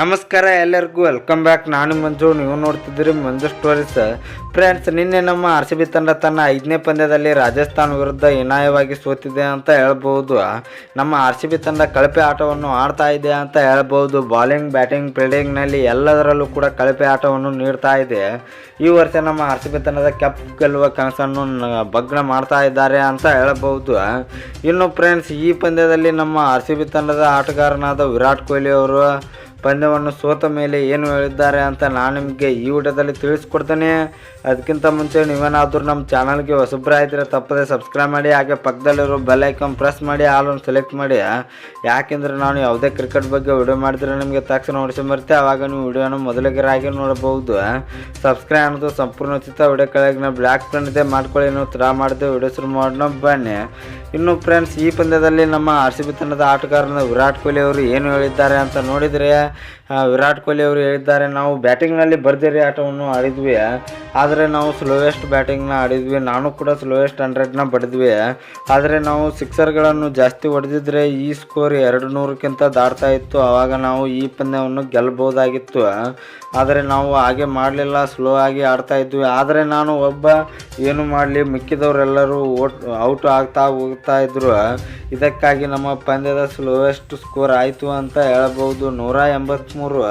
ನಮಸ್ಕಾರ ಎಲ್ಲರಿಗೂ welcome back ನಾನು ಮಂಜು, ನೀವು ನೋಡ್ತಿದ್ದೀರಿ ಮಂಜು ಸ್ಟೋರೀಸ್ ಫ್ರೆಂಡ್ಸ್ ನಿನ್ನೆ ನಮ್ಮ ಆರ್ ಸಿ ಬಿ ತಂಡ ತನ್ನ ಐದನೇ ಪಂದ್ಯದಲ್ಲಿ ರಾಜಸ್ಥಾನ್ ವಿರುದ್ಧ ಹೀನಾಯವಾಗಿ ಸೋತಿದೆ ಅಂತ ಹೇಳ್ಬೋದು. ನಮ್ಮ ಆರ್ ಸಿ ಬಿ ತಂಡ ಕಳಪೆ ಆಟವನ್ನು ಆಡ್ತಾ ಇದೆ ಅಂತ ಹೇಳ್ಬೋದು. ಬಾಲಿಂಗ್ ಬ್ಯಾಟಿಂಗ್ ಫೀಲ್ಡಿಂಗ್ನಲ್ಲಿ ಎಲ್ಲದರಲ್ಲೂ ಕೂಡ ಕಳಪೆ ಆಟವನ್ನು ನೀಡ್ತಾ ಇದೆ. ಈ ವರ್ಷ ನಮ್ಮ ಆರ್ ಸಿ ಬಿ ತಂಡದ ಕೆಪ್ ಗೆಲ್ಲುವ ಕನಸನ್ನು ಭಗ್ನ ಮಾಡ್ತಾ ಇದ್ದಾರೆ ಅಂತ ಹೇಳ್ಬೋದು. ಇನ್ನು ಫ್ರೆಂಡ್ಸ್ ಈ ಪಂದ್ಯದಲ್ಲಿ ನಮ್ಮ ಆರ್ ಸಿ ಬಿ ತಂಡದ ಆಟಗಾರನಾದ ವಿರಾಟ್ ಕೊಹ್ಲಿ ಅವರು ಪಂದ್ಯವನ್ನು ಸೋತ ಮೇಲೆ ಏನು ಹೇಳಿದ್ದಾರೆ ಅಂತ ನಾನು ನಿಮಗೆ ಈ ವಿಡಿಯೋದಲ್ಲಿ ತಿಳಿಸ್ಕೊಡ್ತೇನೆ. ಅದಕ್ಕಿಂತ ಮುಂಚೆ ನೀವೇನಾದರೂ ನಮ್ಮ ಚಾನಲ್ಗೆ ಇದ್ದರೆ ತಪ್ಪದೆ ಸಬ್ಸ್ಕ್ರೈಬ್ ಮಾಡಿ, ಹಾಗೆ ಪಕ್ಕದಲ್ಲಿರೋ ಬೆಲ್ ಐಕಾನ್ ಪ್ರೆಸ್ ಮಾಡಿ ಆಲನ್ನು ಸೆಲೆಕ್ಟ್ ಮಾಡಿ ಯಾಕೆಂದರೆ ನಾನು ಯಾವುದೇ ಕ್ರಿಕೆಟ್ ಬಗ್ಗೆ ವಿಡಿಯೋ ಮಾಡಿದ್ರೆ ನಿಮಗೆ ತಕ್ಷಣ ಹೊಡೆಸಿ ಬರುತ್ತೆ. ಆವಾಗ ನೀವು ವಿಡಿಯೋನ ಮೊದಲಿಗರಾಗಿ ನೋಡಬಹುದು ಸಬ್ಸ್ಕ್ರೈಬ್ ಅನ್ನೋದು ಸಂಪೂರ್ಣ ಉಚಿತ ವಿಡಿಯೋ ಕೆಳಗಿನ ಬ್ಲ್ಯಾಕ್ ಪ್ರಿಂಟ್ ಇದೆ, ಮಾಡ್ಕೊಳ್ಳಿ ನೀವು ತ್ರಾ ಮಾಡಿದೆ ವಿಡಿಯೋ ಶುರು ಮಾಡೋಣ, ಬನ್ನಿ. ಇನ್ನು ಫ್ರೆಂಡ್ಸ್, ಈ ಪಂದ್ಯದಲ್ಲಿ ನಮ್ಮ ಆರ್ ಸಿ ಬಿ ತಂಡದ ಆಟಗಾರನ ವಿರಾಟ್ ಕೊಹ್ಲಿ ಅವರು ಏನು ಹೇಳಿದ್ದಾರೆ ಅಂತ ನೋಡಿದರೆ ವಿರಾಟ್ ಕೊಹ್ಲಿ ಅವರು ಹೇಳಿದ್ದಾರೆ, ನಾವು ಬ್ಯಾಟಿಂಗ್ನಲ್ಲಿ ಭರ್ಜರಿ ಆಟವನ್ನು ಆಡಿದ್ವಿ. ಆದರೆ ನಾವು ಸ್ಲೋವೆಸ್ಟ್ ಬ್ಯಾಟಿಂಗ್ನ ಆಡಿದ್ವಿ. ನಾನು ಕೂಡ ಸ್ಲೋವೆಸ್ಟ್ ಹಂಡ್ರೆಡ್ನ ಬಡಿದ್ವಿ. ಆದರೆ ನಾವು ಸಿಕ್ಸರ್ಗಳನ್ನು ಜಾಸ್ತಿ ಹೊಡೆದಿದ್ರೆ ಈ ಸ್ಕೋರ್ ಎರಡು ನೂರಕ್ಕಿಂತ ದಾಟ್ತಾ ಇತ್ತು. ಆವಾಗ ನಾವು ಈ ಪಂದ್ಯವನ್ನು ಗೆಲ್ಲಬಹುದಾಗಿತ್ತು ಆದರೆ ನಾವು ಹಾಗೆ ಮಾಡಲಿಲ್ಲ ಸ್ಲೋ ಆಗಿ ಆಡ್ತಾ ಇದ್ವಿ. ಆದರೆ ನಾನು ಒಬ್ಬ ಏನು ಮಾಡಲಿ, ಮಿಕ್ಕಿದವರೆಲ್ಲರೂ ಓಟ್, ಔಟ್ ಆಗ್ತಾ ಹೋಗ್ತಾ ಇದ್ರು. ಇದಕ್ಕಾಗಿ ನಮ್ಮ ಪಂದ್ಯದ ಸ್ಲೋವೆಸ್ಟ್ ಸ್ಕೋರ್ ಆಯಿತು ಅಂತ ಹೇಳ್ಬೋದು ನೂರ ಎಂಬತ್ತ್ಮೂರು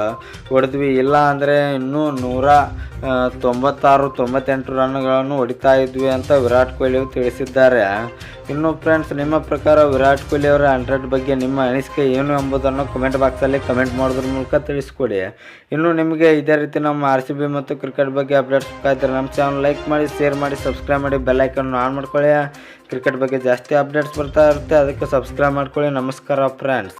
ಹೊಡೆದ್ವಿ. ಇಲ್ಲ ಅಂದರೆ ಇನ್ನೂ ನೂರ ತೊಂಬತ್ತಾರು, ತೊಂಬತ್ತೆಂಟು ರನ್ಗಳನ್ನು ಹೊಡಿತಾ ಇದ್ವಿ ಅಂತ ವಿರಾಟ್ ಕೊಹ್ಲಿ ತಿಳಿಸಿದ್ದಾರೆ. ಇನ್ನು ಫ್ರೆಂಡ್ಸ್ ನಿಮ್ಮ ಪ್ರಕಾರ ವಿರಾಟ್ ಕೊಹ್ಲಿ ಅವರ ಹಂಡ್ರೆಡ್ ಬಗ್ಗೆ ನಿಮ್ಮ ಅನಿಸಿಕೆ ಏನು ಎಂಬುದನ್ನು ಕಮೆಂಟ್ ಬಾಕ್ಸಲ್ಲಿ ಕಮೆಂಟ್ ಮಾಡೋದ್ರ ಮೂಲಕ ತಿಳಿಸ್ಕೊಡಿ. ಇನ್ನು ನಿಮಗೆ ಇದೇ ರೀತಿ ನಮ್ಮ ಆರ್ ಸಿ ಬಿ ಮತ್ತು ಕ್ರಿಕೆಟ್ ಬಗ್ಗೆ ಅಪ್ಡೇಟ್ಸ್ ಬೇಕಾದರೆ ನಮ್ಮ ಚಾನಲ್ ಲೈಕ್ ಮಾಡಿ ಶೇರ್ ಮಾಡಿ ಸಬ್ಸ್ಕ್ರೈಬ್ ಮಾಡಿ ಬೆಲ್ ಐಕನ್ ಆನ್ ಮಾಡ್ಕೊಳ್ಳಿ. ಕ್ರಿಕೆಟ್ ಬಗ್ಗೆ ಜಾಸ್ತಿ ಅಪ್ಡೇಟ್ಸ್ ಬರ್ತಾ ಇರುತ್ತೆ, ಅದಕ್ಕೆ ಸಬ್ಸ್ಕ್ರೈಬ್ ಮಾಡ್ಕೊಳ್ಳಿ. ನಮಸ್ಕಾರ ಫ್ರೆಂಡ್ಸ್